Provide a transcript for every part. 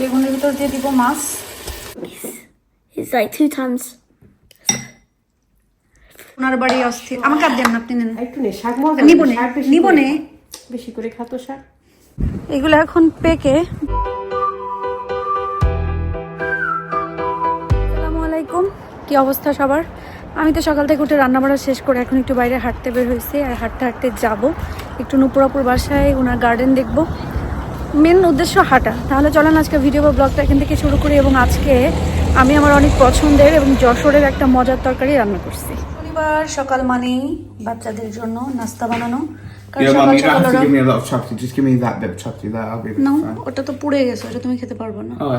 বেগুনের ভিতর দিয়ে দিব মাছ। It's like two times. ওনার বাড়ি অস্থির আমাকে আর দেন না আপনি নেন। একটু নে শাক মজা নিবো নে, নিবো নে। বেশি করে খাতো শাক। এগুলো এখন পেকে। আসসালামু আলাইকুম কি অবস্থা সবার? আমি তো সকাল থেকে উঠে রান্না বাড়া শেষ করে এখন একটু বাইরে হাঁটতে বের হয়েছি আর হাঁটতে হাঁটতে যাব। একটু নুপুরাপুর বাসায় ওনার গার্ডেন দেখব। মেন উদ্দেশ্য হাঁটা। তাহলে চলেন আজকে ভিডিও বা ব্লগটা এখান থেকে শুরু করি এবং আজকে আমি আমার অনেক পছন্দের এবং যশোরের একটা মজার তরকারি রান্না করছি। শনিবার সকাল মানেই বাচ্চাদের জন্য নাস্তা বানানো. ওটা তো পুড়ে গেছে ওটা তুমি খেতে পারব না। Oh।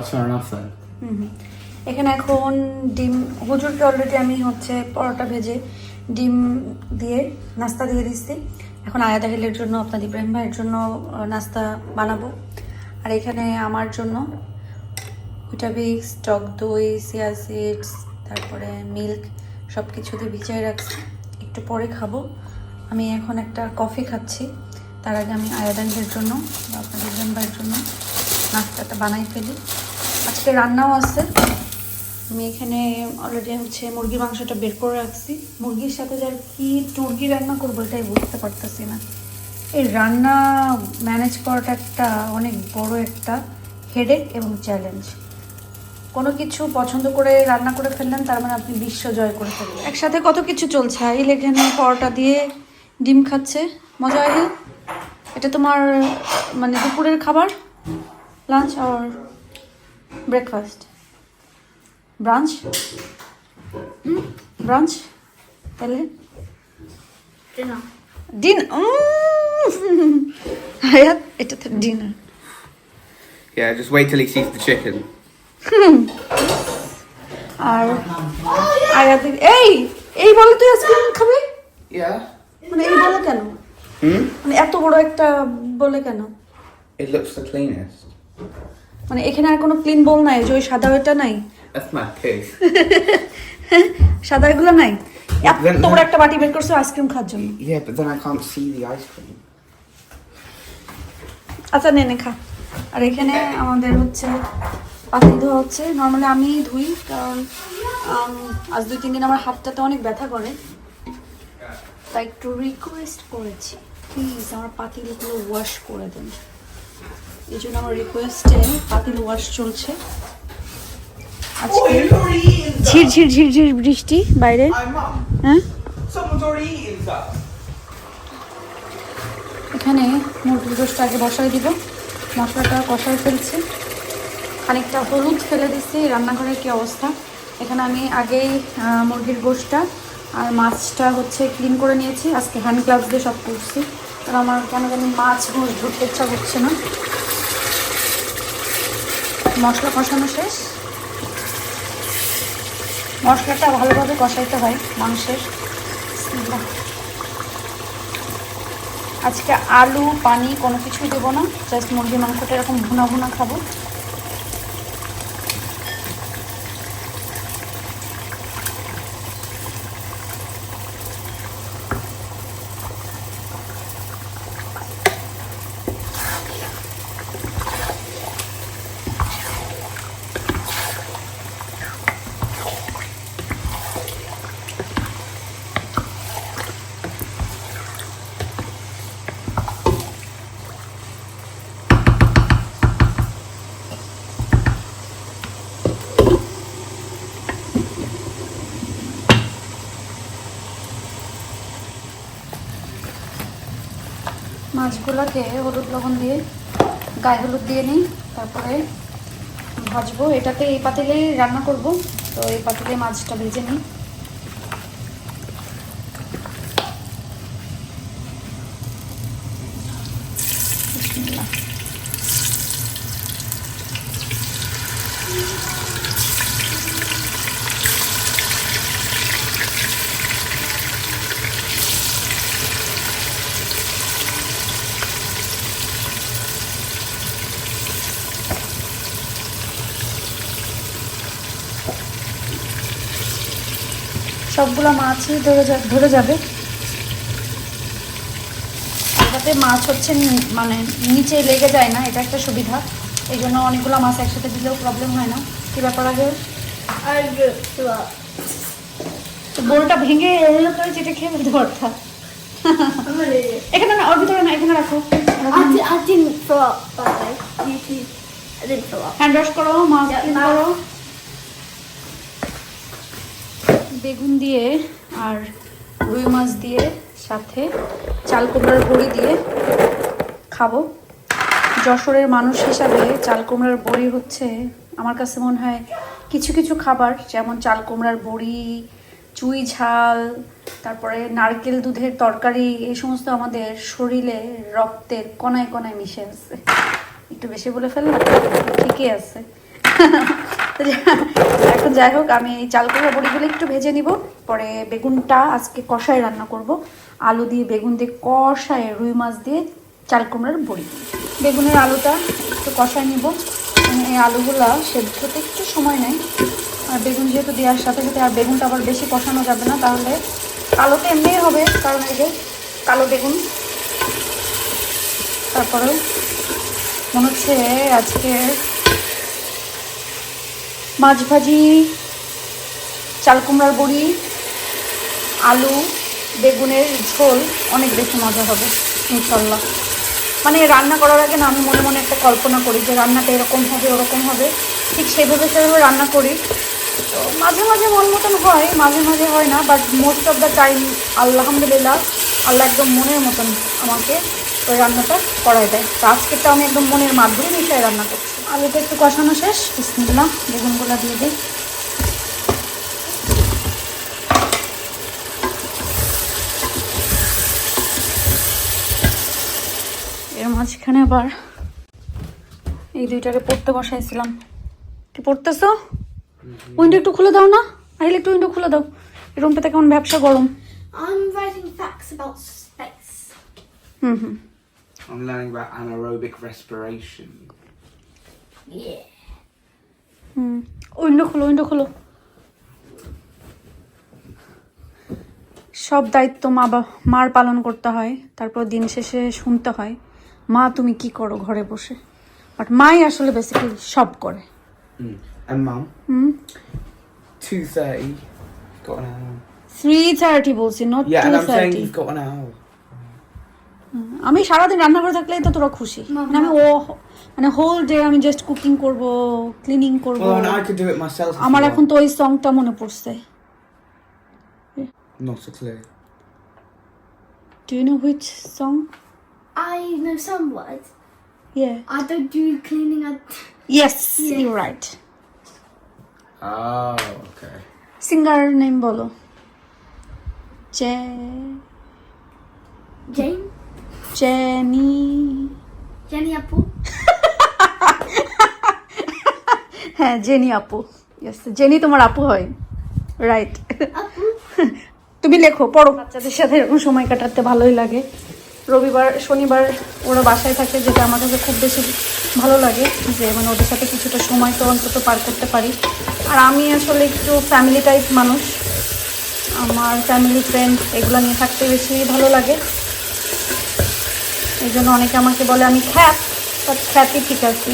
এখানে এখন ডিম হুজুরকে অলরেডি আমি হচ্ছে পরোটা ভেজে ডিম দিয়ে নাস্তা দিয়ে দিচ্ছি। এখন আয়াত আহিলের জন্য, আপনার ইব্রাহিম ভাইয়ের জন্য নাস্তা বানাবো। আর এখানে আমার জন্য ভিটাবিক্স টক দই সিয়া সিডস, তারপরে মিল্ক সব কিছু দিয়ে ভিজিয়ে রাখছি। একটু পরে খাব। আমি এখন একটা কফি খাচ্ছি। তার আগে আমি আয়াদানদের জন্য বা আপনার ইব্রাহিম ভাইয়ের জন্য নাস্তাটা বানাই ফেলি। আজকে রান্নাও আছে। আমি এখানে অলরেডি হচ্ছে মুরগির মাংসটা বের করে রাখছি। মুরগির সাথে যার কি টুরগি রান্না করব এটাই বুঝতে পারতেছি না। এই রান্না ম্যানেজ করাটা একটা অনেক বড় একটা হেডেক এবং চ্যালেঞ্জ কোনো কিছু পছন্দ করে রান্না করে ফেললেন, তার মানে আপনি বিশ্ব জয় করে ফেললেন। একসাথে কত কিছু চলছে? আহিল এখানে পরোটা দিয়ে ডিম খাচ্ছে। মজা আহিল এটা তোমার মানে দুপুরের খাবার? লাঞ্চ আর ব্রেকফাস্ট ব্রাঞ্চ ব্রাঞ্চ তাহলে Dinner. ডিন হায়াত এটা তো dinner Yeah, just wait till he sees the chicken. আর আয়াত এই এই বলে তুই আইসক্রিম খাবি Yeah. মানে এই বলে কেন Hmm? মানে এত বড় একটা বলে কেন It looks the cleanest. মানে এখানে আর কোনো ক্লিন বল নাই যে ওই সাদা ওইটা নাই That's my case. সাদা এগুলো নাই? বড় একটা বাটি বের করছ আইসক্রিম খাওয়ার জন্য। Yeah, but then I can't see the ice cream. আচ্ছা নে নে খা। আর এখানে আমাদের হচ্ছে পাতি ধোয়া হচ্ছে। নর্মালি আমি ধুই কারণ আজ দুই তিন দিন আমার হাতটাতে অনেক ব্যথা করে। তাই একটু রিকোয়েস্ট করেছি। প্লিজ আমার পাতিলগুলো ওয়াশ করে দেন। এই জন্য আমার রিকোয়েস্টে পাতিল ওয়াশ চলছে। ঝির ঝির ঝির ঝির বৃষ্টি বাইরে। হ্যাঁ. এখানে মুরগির গোষ্ঠটা আগে বসাই দিব। মশলাটা কষাই ফেলছি। খানিকটা হলুদ ফেলে দিচ্ছি রান্নাঘরের কি অবস্থা? এখানে আমি আগেই মুরগির গোষ্ঠটা আর মাছটা হচ্ছে ক্লিন করে নিয়েছি। আজকে হ্যান্ড গ্লাভস দিয়ে সব করছি। কারণ আমার কেন জানি মাছ ঘুষ ধরতে ইচ্ছা করছে না। মশলা কষানো শেষ। মশলাটা ভালোভাবে কষাইতে হয় মাংসের। আজকে আলু, পানি কোনো কিছুই দেবো না জাস্ট মুরগি মাংসটা এরকম ভুনা ভুনা খাব। মাছগুলোকে হলুদ লবণ দিয়ে, গায়ে হলুদ দিয়ে নিই, তারপরে ভাজবো। এটাতে এই পাতিলেই রান্না করব, তো এই পাতিলে মাছটা ভেজে নিই। সবগুলো মাছই ধরে ধরে যাবে এটাতে মাছ হচ্ছে মানে নিচে লেগে যায় না এটা একটা সুবিধা এই জন্য অনেকগুলো মাছ একসাথে দিলেও প্রবলেম হয় না কি ব্যাপার আগে. তো বোলটা ভেঙে এগুলো করে যেটা খেয়ে ফেলতে পারতাম idiot. এখানে না ওর ভিতরে না এখানে রাখো. হ্যান্ড ওয়াশ করো মাছ. করো বেগুন দিয়ে আর রুই মাছ দিয়ে সাথে চাল কুমড়ার বড়ি দিয়ে খাব। যশোরের মানুষ হিসাবে চাল কুমড়ার বড়ি হচ্ছে আমার কাছে মনে হয় কিছু কিছু খাবার, যেমন চাল কুমড়ার বড়ি, চুই ঝাল, তারপরে নারকেল দুধের তরকারি, এই সমস্ত আমাদের শরীরে রক্তের কণায় কণায় মিশে আছে। একটু বেশি বলে ফেললাম? ঠিকই আছে। এখন যাই হোক, আমি এই চাল কুমড়া বড়িগুলো একটু ভেজে নিব। পরে বেগুনটা আজকে কষায় রান্না করব। আলু দিয়ে বেগুন দিয়ে কষায় রুই মাছ দিয়ে চাল কুমড়ার বড়ি। বেগুনের আলুটা একটু কষায় নিব। মানে এই আলুগুলা সেদ্ধ হতে একটু সময় নেয়। আর বেগুন যেহেতু দেওয়ার সাথে সাথে আর বেগুনটা আবার বেশি কষানো যাবে না, তাহলে কালোতে এমনিই হবে। কারণ এই যে কালো বেগুন। তারপরেও মনে হচ্ছে আজকে মাছ ভাজি, চাল কুমড়ার বড়ি, আলু, বেগুনের ঝোল, অনেক বেশি মজা হবে ইনশাল্লাহ মানে রান্না করার আগে না আমি মনে মনে একটা কল্পনা করি যে রান্নাটা এরকম হবে, ওরকম হবে। ঠিক সেভাবে সেভাবে রান্না করি। তো মাঝে মাঝে মন মতন হয়, মাঝে মাঝে হয় না but most of the time আলহামদুলিল্লাহ, আল্লাহ একদম মনের মতন আমাকে ওই রান্নাটা করাই দেয়। তো আজকেরটা আমি একদম মনের মাধ্যমে মিশিয়ে রান্না করছি। আলুটা একটু কষানো শেষ। বিসমিল্লাহ বেগুনগুলো দিয়ে দিই। এর মাঝখানে আবার এই দুইটাকে পড়তে বসাইছিলাম। কি পড়তেছো? উইন্ডো একটু খুলে দাও না। আহিলে একটু উইন্ডো খুলে দাও। এই রুমটাতে কেমন ব্যবসা গরম। I'm writing facts about space. Hmm hmm. I'm learning about anaerobic respiration. Yeah. Hmm window খুলো উইন্ডো খুলো সব দায়িত্ব মা বা মার পালন করতে হয় তারপর দিন শেষে শুনতে হয় মা তুমি কি করো ঘরে বসে বাট মাই আসলে বেসিক্যালি সব করে Mm. And mum, hmm two thirty. Got an hour. Three thirty বলছি not Yeah, two and I'm saying thirty you've got an hour. আমি সারাদিন রান্না করে থাকলেই তো তোরা খুশি। মানে আমি ও মানে হোল ডে আমি জাস্ট কুকিং করব ক্লিনিং করব। Do if আমার এখন তো ওই সংটা মনে পড়ছে। Not. Do you know which song I know some words. ইয়ে I don't do cleaning. I yes you right Oh, okay. Singer name বলো। জে Jane, জেনি Jenny Apple. হ্যাঁ জেনি আপু ইয়েস জেনি তোমার আপু হয়। রাইট. তুমি লেখো পড়ো। বাচ্চাদের সাথে এরকম সময় কাটাতে ভালোই লাগে। রবিবার শনিবার ওরা বাসায় থাকে যেটা আমার কাছে খুব বেশি ভালো লাগে যে মানে ওদের সাথে কিছুটা সময় তো অন্তত পার করতে পারি। আর আমি আসলে একটু ফ্যামিলি টাইপ মানুষ। আমার ফ্যামিলি ফ্রেন্ড এগুলো নিয়ে থাকতে বেশি ভালো লাগে। এই জন্য অনেকে আমাকে বলে আমি খ্যাত বাট খ্যাতি ঠিক আছি।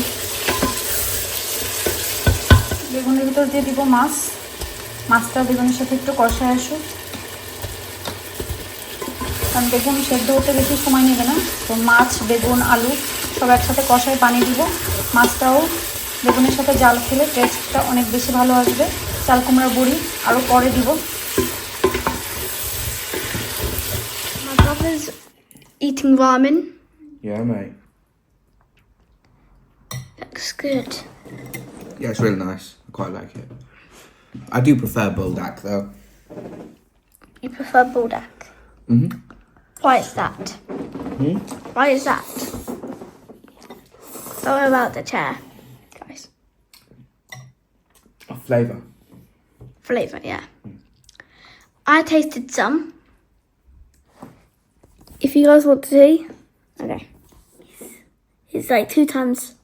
বেগুনের ভিতর দিয়ে দিব মাছ। মাছটা বেগুনের সাথে একটু কষায় আসুক। কারণ বেগুন সেদ্ধ হতে বেশি সময় নেবে না। তো মাছ, বেগুন, আলু সব একসাথে কষায় পানি দিব। মাছটাও বেগুনের সাথে জাল খেলে টেস্টটা অনেক বেশি ভালো আসবে। চাল কুমড়ার বড়ি আরও পরে দিব। Eating ramen. Yeah, mate. Looks good. Yeah, it's really nice. I quite like it. I do prefer Buldak though. You prefer Bulldog. Mm-hmm. Why is that? Hmm? Why is that? Don't worry about the chair, guys. A flavour. Flavor, yeah. I tasted some. If you guys want to see, okay. It's like two times.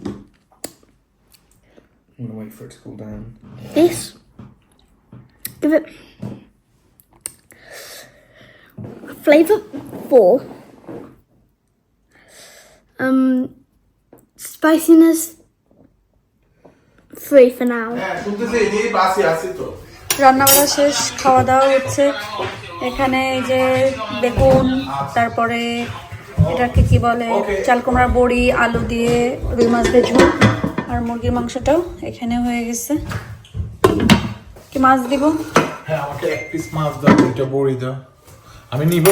I'm gonna wait for it to cool down. This. Give it. flavor four. Um, spiciness three for now. হ্যাঁ রান্না করা শেষ খাওয়া দাওয়া হচ্ছে। এখানে এই যে বেগুন তারপরে এটাকে কি বলে চাল কুমড়ার বড়ি আলু দিয়ে রুই মাছ ঝোল আর মুরগির মাংসটাও এখানে হয়ে গেছে। কি মাছ দিব? হ্যাঁ আমাকে এক পিস মাছ দাও দুইটা বড়ি দাও। আমি নিব?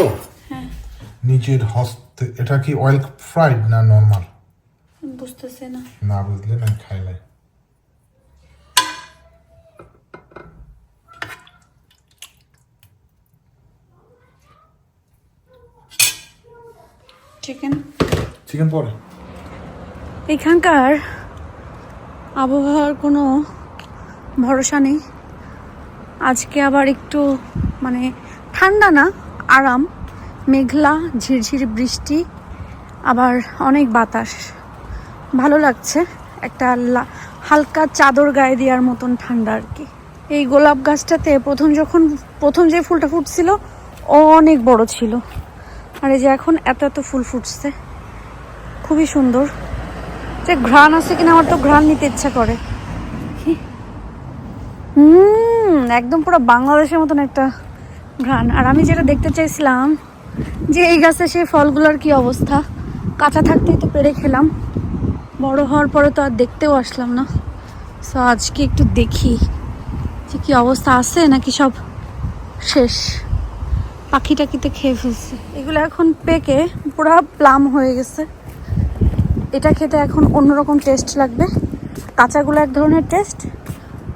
নিজের হস্তে এটা কি অয়েল ফ্রাইড না নর্মাল বুঝতেছে না। না বুঝলে না খাই চিকেন চিকেন পরে এখানকার আবহাওয়ার কোনো ভরসা নেই। আজকে আবার একটু মানে ঠান্ডা না আরাম মেঘলা ঝিরঝির বৃষ্টি আবার অনেক বাতাস। ভালো লাগছে একটা হালকা চাদর গায়ে দেওয়ার মতন ঠান্ডা আর কি। এই গোলাপ গাছটাতে প্রথম যখন প্রথম যে ফুলটা ফুটছিল ও অনেক বড় ছিল। আর এই যে এখন এত এত ফুল ফুটছে, খুবই সুন্দর। যে ঘ্রাণ আছে কিনা আমার তো ঘ্রাণ নিতে ইচ্ছা করে। হুম, একদম পুরো বাংলাদেশের মতন একটা ঘ্রাণ। আর আমি যেটা দেখতে চাইছিলাম যে এই গাছে সেই ফলগুলোর কি অবস্থা। কাঁচা থাকতেই তো পেরে খেলাম। বড় হওয়ার পরে তো আর দেখতেও আসলাম না। সো আজকে একটু দেখি যে কি অবস্থা আছে নাকি সব শেষ। পাখি টাকিতে খেয়ে ফেলছে। এগুলো এখন পেকে পুরো প্লাম হয়ে গেছে। এটা খেতে এখন অন্যরকম টেস্ট লাগবে। কাঁচাগুলো এক ধরনের টেস্ট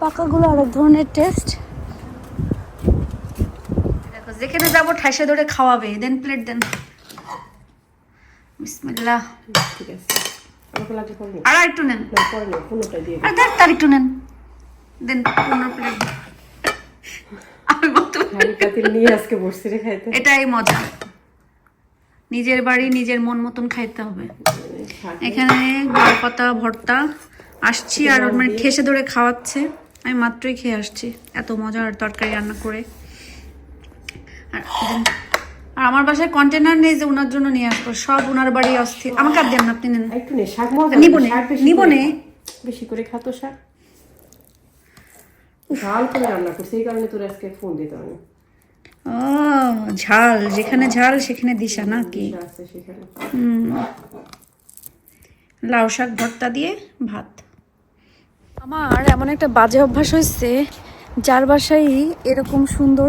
পাকাগুলো আরেক ধরনের টেস্ট যেখানে যাব ঠাসে ধরে খাওয়াবে দেন প্লেট দেন বিসমিল্লাহ। ঠিক আছে। আর একটু নেন। আর তার একটু নেন। দেন পনেরো প্লেট নিয়ে আজকে বসছি রে খাইতে। এটাই মজা। নিজের বাড়ি নিজের মন মতন খাইতে হবে। এখানে পাতা ভর্তা আসছি আর মানে ঠেসে ধরে খাওয়াচ্ছে। আমি মাত্রই খেয়ে আসছি। এত মজার তরকারি রান্না করে। আর আর আমার বাসায় কন্টেনার নেই যে ওনার জন্য নিয়ে আসব। সব ওনার বাড়ি অস্থির। আমাকে আর দেন না, আপনি নেন। একটু নে শাক মজা। বেশি করে খাতো শাক। ঝাল করে রান্না করছি এই কারণে তোর আজকে ফোন দিতে আমি ও ঝাল যেখানে ঝাল সেখানে দিশা নাকি? আছে লাউ শাক ভর্তা দিয়ে ভাত। আমার এমন একটা বাজে অভ্যাস হয়েছে যার বাসায় এরকম সুন্দর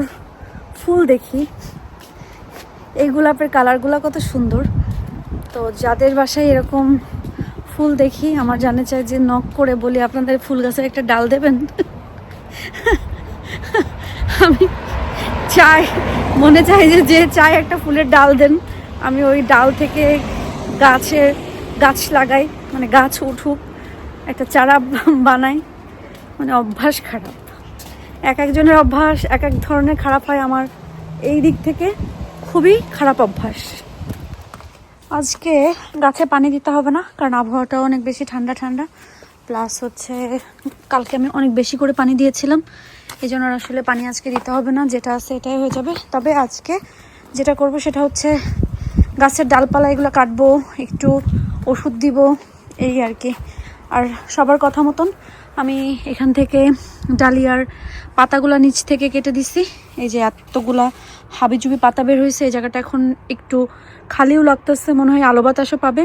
ফুল দেখি। এই গোলাপের কালারগুলো কত সুন্দর। তো যাদের বাসায় এরকম ফুল দেখি আমার জানে চাই যে নখ করে বলি আপনাদের ফুল গাছের একটা ডাল দেবেন? আমি চাই, মনে চাই যে যে চাই একটা ফুলের ডাল দেন। আমি ওই ডাল থেকে গাছের গাছ লাগাই মানে গাছ উঠুক, একটা চারা বানাই। মানে অভ্যাস খারাপ। এক একজনের অভ্যাস, এক এক ধরনের খারাপ হয় আমার। এই দিক থেকে খুবই খারাপ অভ্যাস। আজকে গাছে পানি দিতে হবে না, কারণ আবহাওয়াটা অনেক বেশি ঠান্ডা ঠান্ডা। প্লাস হচ্ছে, কালকে আমি অনেক বেশি করে পানি দিয়েছিলাম। এই জন্য আসলে পানি আজকে দিতে হবে না, যেটা আছে এটাই হয়ে যাবে। তবে আজকে যেটা করব সেটা হচ্ছে গাছের ডালপালা এগুলো কাটবো, একটু ওষুধ দিব, এই আর কি। আর সবার কথা মতন আমি এখান থেকে ডালিয়ার পাতাগুলো নিচ থেকে কেটে দিছি। এই যে এতগুলা হাবিজুবি পাতা বের হয়েছে, এই জায়গাটা এখন একটু খালিও লাগতেছে, মনে হয় আলো বাতাসও পাবে।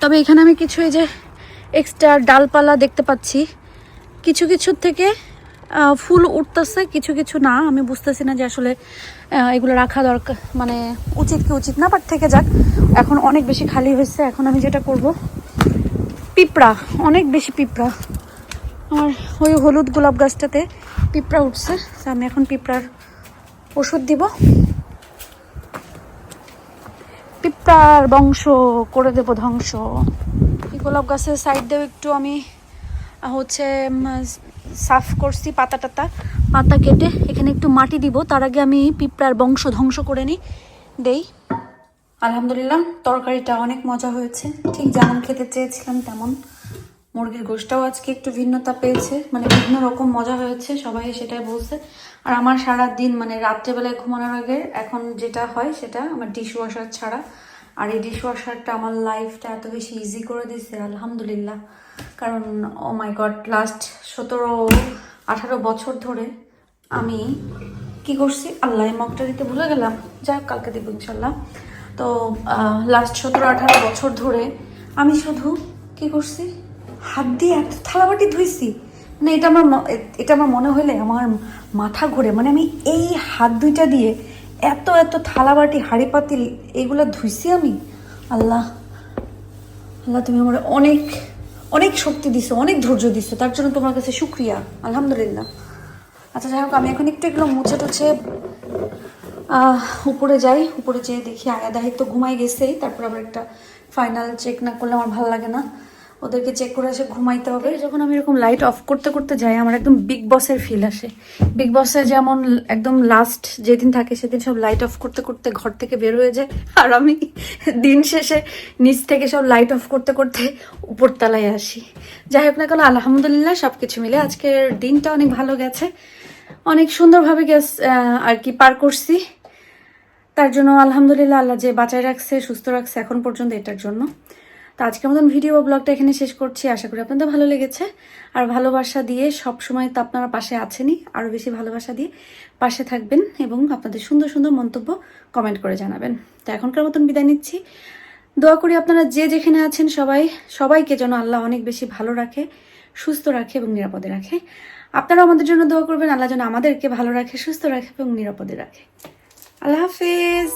তবে এখানে আমি কিছু এই যে এক্সট্রা ডালপালা দেখতে পাচ্ছি। কিছু কিছু থেকে ফুল উঠতেছে, কিছু কিছু না। আমি বুঝতেছি না যে আসলে এগুলো রাখা দরকার মানে উচিত কি উচিত না বাট থেকে যাক। এখন অনেক বেশি খালি হয়েছে, এখন আমি যেটা করব। পিঁপড়া, অনেক বেশি পিঁপড়া। আমার ওই হলুদ গোলাপ গাছটাতে পিঁপড়া উঠছে আমি এখন পিঁপড়ার ওষুধ দিব। পিঁপড়ার বংশ করে দেব ধ্বংস। গোলাপ গাছের সাইড দিয়েও একটু আমি হচ্ছে সাফ করছি পাতা টাতা। পাতা কেটে এখানে একটু মাটি দিব, তার আগে আমি পিঁপড়ার বংশ ধ্বংস করে নিই দেই। আলহামদুলিল্লাহ, তরকারিটা অনেক মজা হয়েছে। ঠিক যেমন খেতে চেয়েছিলাম তেমন। মুরগির গোশটাও আজকে একটু ভিন্নতা পেয়েছে মানে ভিন্ন রকম মজা হয়েছে, সবাই সেটাই বলছে। আর আমার সারা দিন মানে রাত্রেবেলায় ঘুমানোর আগে, এখন যেটা হয় সেটা আমার ডিশ ওয়াশার ছাড়া। আর এই ডিশ ওয়াশারটা আমার লাইফটা এত বেশি ইজি করে দিয়েছে আলহামদুলিল্লাহ। কারণ ও মাই গড লাস্ট সতেরো, আঠারো বছর ধরে আমি কি করছি? আল্লাহ মগটা দিতে ভুলে গেলাম। যাক, কালকে দেবো ইনশাল্লাহ তো লাস্ট সতেরো, আঠারো বছর ধরে আমি শুধু কি করছি? হাত দিয়ে এত থালাবাটি ধুইছি। মানে এটা আমার এটা আমার মনে হলে আমার মাথা ঘুরে। মানে আমি এই হাত দুইটা দিয়ে এত এত থালাবাটি হাঁড়ি পাতিল এইগুলো ধুইছি আমি? আল্লাহ আল্লাহ তুমি আমার অনেক অনেক শক্তি দিছো, অনেক ধৈর্য দিছো, তার জন্য তোমার কাছে শুক্রিয়া, আলহামদুলিল্লাহ। আচ্ছা যাই হোক, আমি এখন একটু এগুলো মুছে টুছে উপরে যাই, উপরে যেয়ে দেখি আয়া দাহিত্য ঘুমাই গেছেই, তারপর আবার একটা ফাইনাল চেক না করলে আমার ভালো লাগে না। ওদেরকে চেক করে এসে ঘুমাইতে হবে। যখন আমি এরকম লাইট অফ করতে করতে যাই, আমার একদম বিগ বসের ফিল আসে। বিগ বসে যেমন একদম লাস্ট যেদিন থাকে, সেদিন সব লাইট অফ করতে করতে ঘর থেকে বের হয়ে যায়। আর আমি দিন শেষে নিচ থেকে সব লাইট অফ করতে করতে উপরতলায় আসি। যাই হোক না কেন, আলহামদুলিল্লাহ সব কিছু মিলে আজকের দিনটা অনেক ভালো গেছে। অনেক সুন্দরভাবে গেছ আর কি পার করছি। তার জন্য আলহামদুলিল্লাহ আল্লাহ যে বাঁচায় রাখছে, সুস্থ রাখছে এখন পর্যন্ত এটার জন্য। তো আজকের মতন ভিডিও ব্লগটা এখানে শেষ করছি। আশা করি আপনাদের ভালো লেগেছে। আর ভালোবাসা দিয়ে সব সময় তো আপনারা পাশে আছেনই। আরও বেশি ভালোবাসা দিয়ে পাশে থাকবেন এবং আপনাদের সুন্দর সুন্দর মন্তব্য কমেন্ট করে জানাবেন। তো এখনকার মতন বিদায় নিচ্ছি। দোয়া করি আপনারা যে যেখানে আছেন সবাই, সবাইকে যেন আল্লাহ অনেক বেশি ভালো রাখে, সুস্থ রাখে এবং নিরাপদে রাখে। আপনারা আমাদের জন্য দোয়া করবেন। আল্লাহ যেন আমাদেরকে ভালো রাখে, সুস্থ রাখে এবং নিরাপদে রাখে। আল্লাহ হাফিজ।